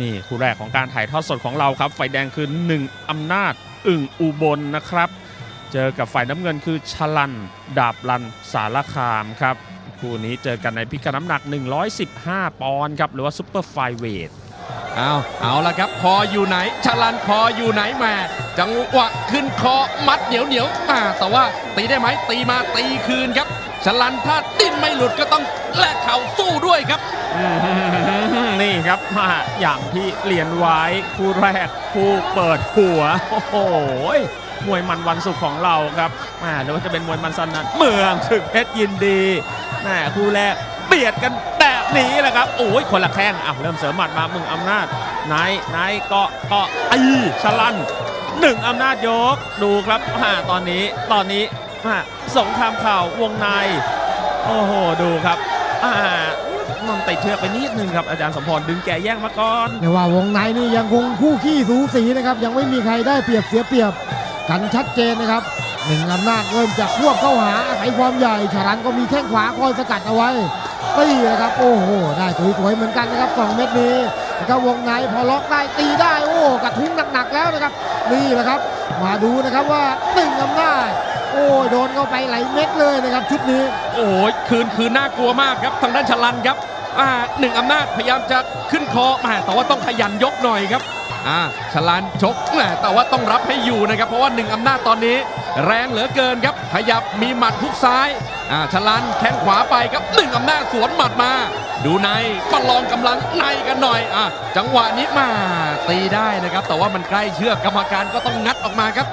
นี่คู่แรกของการถ่ายทอดสดของเราครับไฟแดงคือหนึ่งอำนาจ อึ่งอุบลนะครับ เจอกับฝ่ายน้ำเงินคือชลัน ดาบลันสารคามครับ คู่นี้เจอกันในพิกัดน้ำหนัก 115 ปอนด์ครับ หรือว่าซุปเปอร์ไฟเวทเอาเอาละครับ คออยู่ไหน ชลันคออยู่ไหนแมาจังหวะขึ้นคอมัดเหนียวเหนียวๆอ่าแต่ว่าตีได้ไหมตีมาตีคืนครับ ชลันถ้าดิ้นไม่หลุดก็ต้องแลกเข่าสู้ด้วยครับ นี่ครับมาอย่างที่เรียนไว้คู่แรกคู่เปิดหัว โอ้โหมวยมันวันศุกร์ของเราครับมาหรือว่าจะเป็นมวยมันสนันเมืองศึกเพชรยินดีแหม่คู่แรกเบียดกันแบบนี้แหละครับ โอ้ยคนละแข้งอะเริ่มเสริมหมัดมามึงอำนาจนายนายเกาะเกาะไอ้ชลันหนึ่งอำนาจยกดูครับอ่าตอนนี้ตอนนี้ สงครามข่าววงใน โอ้โห ดูครับอ่านนติดเชือกไปนิดนึงครับอาจารย์สมพรดึงแกแย่งมาก่อนแต่ว่าวงในนี่ยังคงคู่ขี้สูสีนะครับ ยังไม่มีใครได้เปรียบเสียเปรียบกันชัดเจนนะครับหนึ่งอำนาจเริ่มจากควบเข้าหาอาศัยความใหญ่ฉลันก็มีแข้งขวาคอยสกัดเอาไว้ตีนะครับ โอ้โห ได้สวยๆเหมือนกันนะครับสองเม็ดนี้นะครับวงในพอล็อกได้ตีได้โอ้กระทุ้งหนักๆแล้วนะครับ นี่แหละครับ มาดูนะครับว่าหนึ่งอำนาจ โอ้ยโดนเข้าไปไหลเม็ดเลยนะครับชุดนี้ โอ้ยคืนคืนน่ากลัวมากครับทางด้านชลันครับอ่าหนึ่งอำนาจพยายามจะขึ้นคอมาแต่ว่าต้องขยันยกหน่อยครับอ่าชลันชกแหมแต่ว่าต้องรับให้อยู่นะครับ เพราะว่าหนึ่งอำนาจตอนนี้ แรงเหลือเกินครับ ขยับมีหมัดฮุกซ้ายอ่าชลันแข้งขวาไปครับหนึ่งอำนาจสวนหมัดมา ดูในประลองกำลังในกันหน่อยอะจังหวะนี้มาตีได้นะครับ แต่ว่ามันใกล้เชือกกรรมการก็ต้องงัดออกมาครับ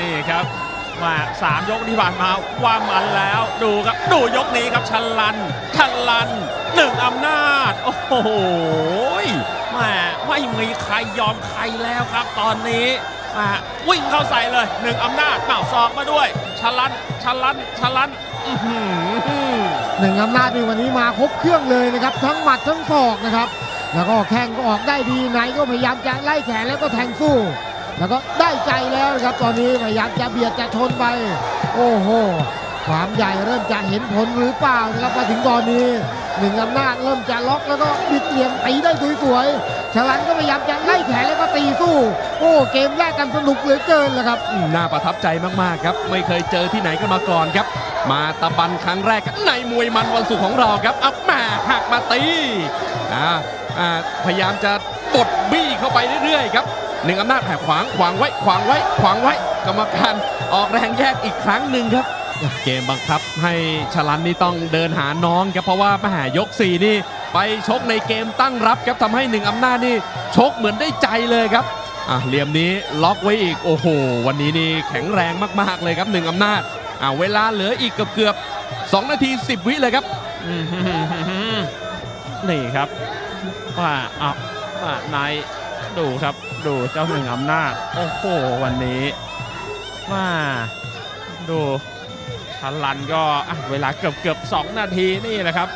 นี่ครับมาสามยกที่ผ่านมาว่ามันแล้วดูครับดูยกนี้ครับชันลันชันลันหนึ่งอำนาจ โอ้โหม่ไม่มีใครยอมใครแล้วครับตอนนี้มาวิ่งเข้าใส่เลยหนึ่งอำนาจเป่าซองมาด้วยชันลันชันลันชันลันอื้อหือหนึ่งอำนาจในวันนี้มาครบเครื่องเลยนะครับ ทั้งหมัดทั้งศอกนะครับ แล้วก็แข้งก็ออกได้ดีไหนก็พยายามจะไล่แขนแล้วก็แทงสู้ แล้วก็ได้ใจแล้วนะครับตอนนี้พยายามจะเบียดจะชนไป โอ้โหความใหญ่เริ่มจะเห็นผลหรือเปล่านะครับมาถึงตอนนี้หนึ่งอำนาจเริ่มจะล็อกแล้วก็บิดเหลี่ยมตีได้สวยๆฉลันก็พยายามจะไล่แขนแล้วก็ตีสู้ โอ้เกมแรกกันสนุกเหลือเกินเลยครับน่าประทับใจมากๆครับ ไม่เคยเจอที่ไหนกันมาก่อนครับ มาตะบันครั้งแรกในมวยมันวันศุกร์ของเราครับอัพมาหักมาตีอ่าพยายามจะกดบี้เข้าไปเรื่อยๆครับ หนึ่งอำนาจแหกขวางขวางไว้ขวางไว้ขวางไว้กรรมการออกแรงแยกอีกครั้งหนึ่งครับ เกมบังคับให้ชลันนี่ต้องเดินหาน้องครับเพราะว่ามาหายก4นี่ ไปชกในเกมตั้งรับครับทำให้หนึ่งอำนาจนี่ชกเหมือนได้ใจเลยครับอะเหลี่ยมนี้ล็อกไว้อีกโอ้โห วันนี้นี่แข็งแรงมากๆเลยครับหนึ่งอำนาจอะเวลาเหลืออีกเกือบเกือบๆ2นาที 10 วิเลยครับอื้อหือนี่ครับว่าเอาว่านาย ดูครับดูเจ้าหนึ่งอำนาจ โอ้โหวันนี้ว่าดูทันลันก็อะเวลาเกือบเกือบสองนาทีนี่แหละครับ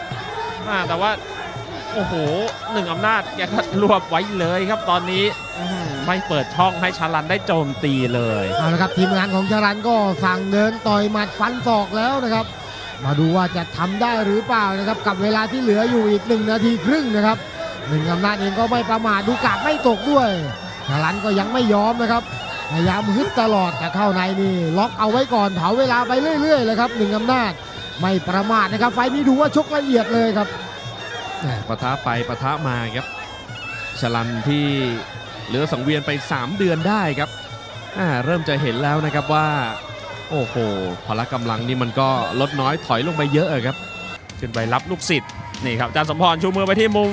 อ่าแต่ว่าโอ้โหหนึ่งอำนาจแกก็รวบไว้เลยครับตอนนี้อื้อหือไม่เปิดช่องให้ชาลันได้โจมตีเลยเอาละครับทีมงานของชารันก็สั่งเดินต่อยหมัดฟันศอกแล้วนะครับ มาดูว่าจะทำได้หรือเปล่านะครับกับเวลาที่เหลืออยู่อีกหนึ่งนาทีครึ่งนะครับ หนึ่งอำนาจเองก็ไม่ประมาทดูกาดไม่ตกด้วยชารันก็ยังไม่ยอมนะครับพยายามฮึดตลอดแต่เข้าในนี่ล็อกเอาไว้ก่อนเผาเวลาไปเรื่อยๆเลยครับหนึ่งอำนาจไม่ประมาทนะครับ ไฟล์นี้ดูว่าชกละเอียดเลยครับแหม่ปะทะไปปะทะมาครับชลันที่เหลือสังเวียนไป 3 เดือนได้ครับอ่าเริ่มจะเห็นแล้วนะครับว่า โอ้โหพละกำลังนี่มันก็ลดน้อยถอยลงไปเยอะครับ ขึ้นไปรับลูกศิษย์นี่ครับอาจารย์สมพรชูมือไปที่มุม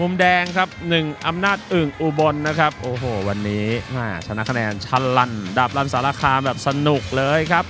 มุมแดงครับหนึ่งอำนาจอึ่งอุบลนะครับ โอ้โห วันนี้ชนะคะแนนชันลันดับลันสารคามแบบสนุกเลยครับ